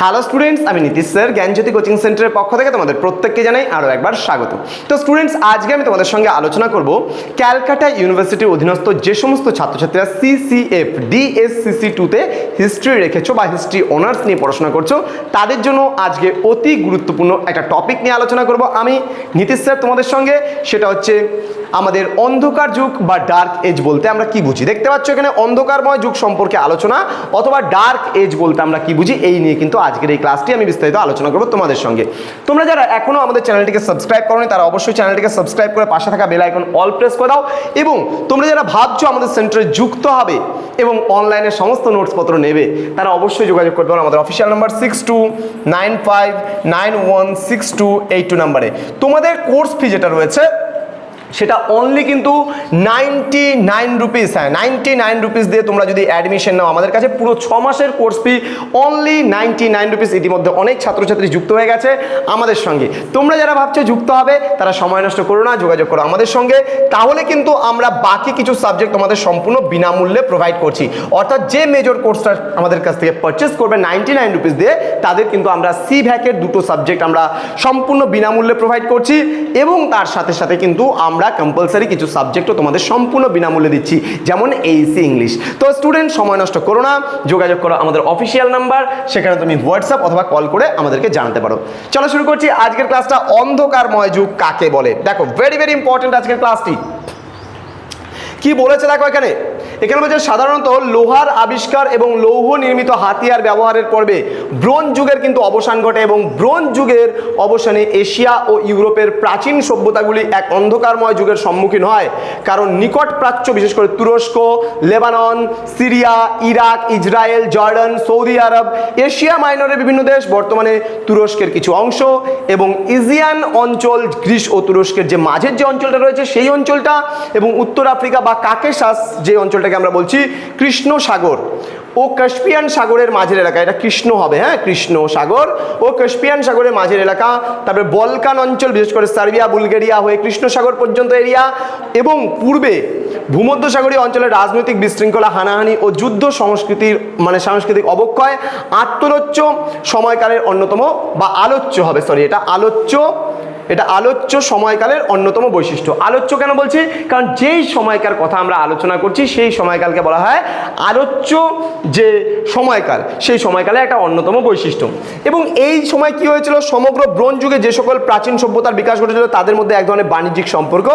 Hello students আমি Nitish sir, জ্ঞানজ্যোতি coaching সেন্টারের পক্ষ থেকে তোমাদের প্রত্যেককে জানাই আরও একবার স্বাগত। তো স্টুডেন্টস আজকে আমি তোমাদের সঙ্গে আলোচনা করব ক্যালকাটা ইউনিভার্সিটির অধীনস্থ যে সমস্ত ছাত্রছাত্রীরা সিসিএফ ডিএসসিসি টুতে হিস্ট্রি রেখেছো বা হিস্ট্রি অনার্স নিয়ে পড়াশোনা করছ, তাদের জন্য আজকে অতি গুরুত্বপূর্ণ একটা টপিক নিয়ে আলোচনা করব। আমি নীতিশ স্যার তোমাদের সঙ্গে, সেটা হচ্ছে আমাদের অন্ধকার যুগ বা ডার্ক এজ বলতে আমরা কি বুঝি? দেখতে পাচ্ছ এখানে অন্ধকারময় যুগ সম্পর্কে আলোচনা অথবা ডার্ক এজ বলতে আমরা কি বুঝি? এই নিয়ে কিন্তু আজকের এই ক্লাসটি আমি বিস্তারিত আলোচনা করব তোমাদের সঙ্গে। তোমরা যারা এখনও আমাদের চ্যানেলটিকে সাবস্ক্রাইব করোনি, তারা অবশ্যই চ্যানেলটিকে সাবস্ক্রাইব করে পাশে থাকা বেল আইকন অল প্রেস করে দাও এবং তোমরা যারা ভাবছ আমাদের সেন্টারে যুক্ত হবে এবং অনলাইনে সমস্ত নোটসপত্র নেবে, তারা অবশ্যই যোগাযোগ করতে পারো আমাদের official number six two nine five nine one six two eight two নাম্বারে তোমাদের কোর্স ফি যেটা রয়েছে সেটা অনলি কিন্তু নাইনটি নাইন রুপিস হ্যাঁ নাইনটি নাইন রুপিস দিয়ে তোমরা যদি অ্যাডমিশন নাও, আমাদের কাছে পুরো ছ মাসের course fee only ninety nine rupees ইতিমধ্যে অনেক ছাত্রছাত্রী যুক্ত হয়ে গেছে আমাদের সঙ্গে। তোমরা যারা ভাবছ যুক্ত হবে, তারা সময় নষ্ট করো না, যোগাযোগ করো আমাদের সঙ্গে। তাহলে কিন্তু আমরা বাকি কিছু সাবজেক্ট তোমাদের সম্পূর্ণ বিনামূল্যে প্রোভাইড করছি। অর্থাৎ যে মেজর কোর্সটা আমাদের কাছ থেকে পারচেস করবে নাইনটি নাইন রুপিস দিয়ে, তাদের কিন্তু আমরা সি ভ্যাকের দুটো সাবজেক্ট আমরা সম্পূর্ণ বিনামূল্যে প্রোভাইড করছি এবং তার সাথে সাথে কিন্তু আমরা কম্পালসারি কিছু সাবজেক্টও তোমাদের সম্পূর্ণ বিনামূল্যে দিচ্ছি, যেমন এইসি ইংলিশ তো স্টুডেন্ট সময় নষ্ট করো না, যোগাযোগ করো আমাদের অফিসিয়াল নাম্বার সেখানে তুমি হোয়াটসঅ্যাপ অথবা কল করে আমাদেরকে জানাতে পারো। চলো শুরু করছি আজকের ক্লাসটা অন্ধকারময় যুগ কাকে বলে? দেখো ভেরি ভেরি ইম্পর্টেন্ট আজকের ক্লাসটি কি বলেছে দেখো এখানে? এখানে বলছে সাধারণত লোহার আবিষ্কার এবং লৌহ নির্মিত হাতিয়ার ব্যবহারের পর্বে ব্রোঞ্জ যুগের কিন্তু অবসান ঘটে এবং ব্রোঞ্জ যুগের অবসানে এশিয়া ও ইউরোপের প্রাচীন সভ্যতাগুলি এক অন্ধকারময় যুগের সম্মুখীন হয়। কারণ নিকট প্রাচ্য, বিশেষ করে তুরস্ক, Lebanon, Syria, Iraq, Israel, Jordan, Saudi Arab, Asia মাইনরের বিভিন্ন দেশ, বর্তমানে তুরস্কের কিছু অংশ এবং ইজিয়ান অঞ্চল, গ্রিস ও তুরস্কের যে মাঝের যে অঞ্চলটা রয়েছে সেই অঞ্চলটা এবং উত্তর আফ্রিকা বা কাকেশাস যে অঞ্চলটাকে আমরা বলছি কৃষ্ণ সাগর। ও কাস্পিয়ান সাগরের মাঝের এলাকা, এটা কৃষ্ণ হবে হ্যাঁ? কৃষ্ণ সাগর। ও কাস্পিয়ান সাগরের মাঝের এলাকা, তারপরে বলকান অঞ্চল, বিশেষ করে সার্বিয়া, বুলগেরিয়া হয়ে কৃষ্ণ সাগর পর্যন্ত এরিয়া। এবং পূর্বে ভূমধ্যসাগরীয় অঞ্চলের রাজনৈতিক বিশৃঙ্খলা, হানাহানি ও যুদ্ধ সংস্কৃতির মানে সাংস্কৃতিক অবক্ষয় আত্মলোচ্য সময়কালের অন্যতম বা আলোচ্য হবে সরি এটা আলোচ্য এটা আলোচ্য সময়কালের অন্যতম বৈশিষ্ট্য। আলোচ্য কেন বলছি? কারণ যেই সময়কার কথা আমরা আলোচনা করছি, সেই সময়কালকে বলা হয় আলোচ্য যে সময়কাল, সেই সময়কালে একটা অন্যতম বৈশিষ্ট্য। এবং এই সময় কি হয়েছিল? সমগ্র ব্রোঞ্জ যুগে যে সকল প্রাচীন সভ্যতার বিকাশ ঘটেছিল, তাদের মধ্যে এক ধরনের বাণিজ্যিক সম্পর্ক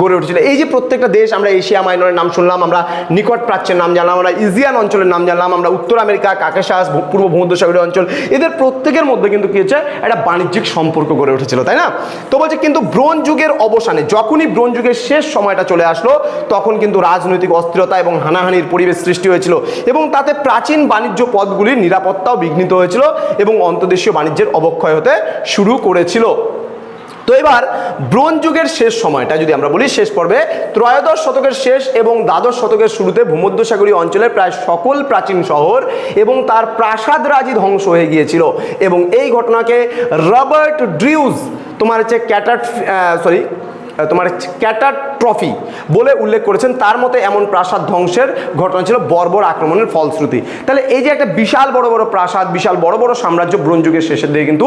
গড়ে উঠেছিল। এই যে প্রত্যেকটা দেশ, আমরা এশিয়া মাইনরের নাম শুনলাম, আমরা নিকট প্রাচ্যের নাম জানলাম, আমরা ইজিয়ান অঞ্চলের নাম জানলাম, আমরা উত্তর আমেরিকা, কাকেশাস পূর্ব ভূমধ্যসাগরীয় অঞ্চল, এদের প্রত্যেকের মধ্যে কিন্তু কি হচ্ছে? একটা বাণিজ্যিক সম্পর্ক গড়ে উঠেছিল, তাই না? তো বলছে, কিন্তু ব্রোঞ্জ যুগের অবসানে, যখনই ব্রোঞ্জ যুগের শেষ সময়টা চলে আসলো, তখন কিন্তু রাজনৈতিক অস্থিরতা এবং হানাহানির পরিবেশ সৃষ্টি হয়েছিল এবং তাতে প্রাচীন বাণিজ্য পথগুলির নিরাপত্তাও বিঘ্নিত হয়েছিল এবং অন্তর্দেশীয় বাণিজ্যের অবক্ষয় হতে শুরু করেছিল। তো এবার ব্রোঞ্জ যুগের শেষ সময়টা যদি আমরা বলি, শেষ পর্বে ত্রয়োদশ শতকের শেষ এবং দ্বাদশ শতকের শুরুতে ভূমধ্যসাগরীয় অঞ্চলের প্রায় সকল প্রাচীন শহর এবং তার প্রাসাদ রাজি ধ্বংস হয়ে গিয়েছিল এবং এই ঘটনাকে রবার্ট ড্রিউজ, তোমার হচ্ছে ক্যাটার সরি তোমার ক্যাটার ট্রফি বলে উল্লেখ করেছেন। তার মতে এমন প্রাসাদ ধ্বংসের ঘটনা ছিল বর্বর আক্রমণের ফলশ্রুতি। তাহলে এই যে একটা বিশাল বড় বড় প্রাসাদ, বিশাল বড় বড় সাম্রাজ্য ব্রোঞ্জ যুগের শেষের দিকে কিন্তু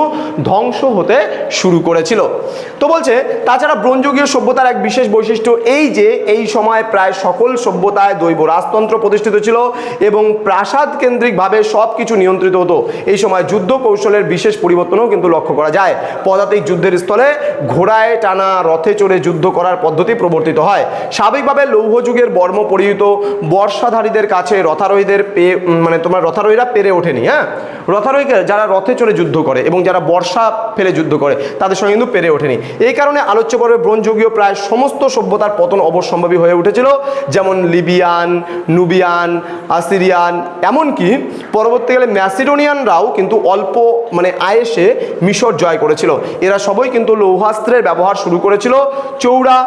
ধ্বংস হতে শুরু করেছিল। তো বলছে, তাছাড়া ব্রোঞ্জযুগীয় সভ্যতার এক বিশেষ বৈশিষ্ট্য এই যে এই সময় প্রায় সকল সভ্যতায় দৈব রাজতন্ত্র প্রতিষ্ঠিত ছিল এবং প্রাসাদ কেন্দ্রিকভাবে সব কিছু নিয়ন্ত্রিত হতো। এই সময় যুদ্ধ কৌশলের বিশেষ পরিবর্তনও কিন্তু লক্ষ্য করা যায়। পদাতিক যুদ্ধের স্থলে ঘোড়ায় টানা রথে চড়ে যুদ্ধ করার পদ্ধতি প্রবর্তিত হয়। স্বাভাবিকভাবে লৌহ যুগের বর্ম পরিহিত বর্ষাধারীদের কাছে রথারোহীদের পেয়ে মানে তোমার রথারোহীরা পেরে ওঠেনি হ্যাঁ? রথারোহীকে যারা রথে চড়ে যুদ্ধ করে এবং যারা বর্ষা ফেলে যুদ্ধ করে, তাদের সঙ্গে কিন্তু পেরে ওঠেনি। এই কারণে আলোচ্য পর্বে ব্রোঞ্জযুগীয় প্রায় সমস্ত সভ্যতার পতন অবশ্যম্ভাবী হয়ে উঠেছিল, যেমন লিবিয়ান, নুবিয়ান, আসিরিয়ান, এমনকি পরবর্তীকালে ম্যাসিডোনিয়ানরাও কিন্তু অল্প মানে আয়েসে মিশর জয় করেছিল। এরা সবাই কিন্তু লৌহাস্ত্রের ব্যবহার শুরু করেছিল চৌড়া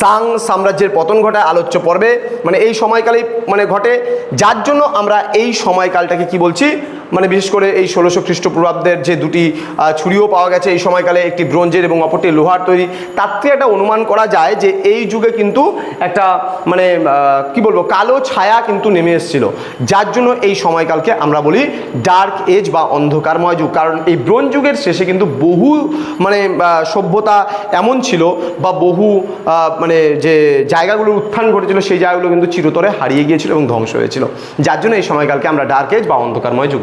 সাং সাম্রাজ্যের পতন ঘটায় আলোচ্য পর্বে। মানে এই সময়কালেই মানে ঘটে। যার জন্য আমরা এই সময়কালটাকে কি বলছি? মানে বিশেষ করে এই ষোলোশো খ্রিস্টপূর্বাব্দের যে দুটি ছুরিও পাওয়া গেছে এই সময়কালে একটি ব্রোঞ্জের এবং অপরটি লোহার তৈরি। তার থেকে একটা অনুমান করা যায় যে এই যুগে কিন্তু একটা মানে কি বলব, কালো ছায়া কিন্তু নেমে এসেছিল। যার জন্য এই সময়কালকে আমরা বলি ডার্ক এজ বা অন্ধকারময় যুগ। কারণ এই ব্রোঞ্জ যুগের শেষে কিন্তু বহু মানে সভ্যতা এমন ছিল বা বহু মানে যে জায়গাগুলোর উত্থান ঘটেছিল সেই জায়গাগুলো কিন্তু চিরতরে হারিয়ে গিয়েছিল এবং ধ্বংস হয়েছিল। যার জন্য এই সময়কালকে আমরা ডার্ক এজ বা অন্ধকারময় যুগ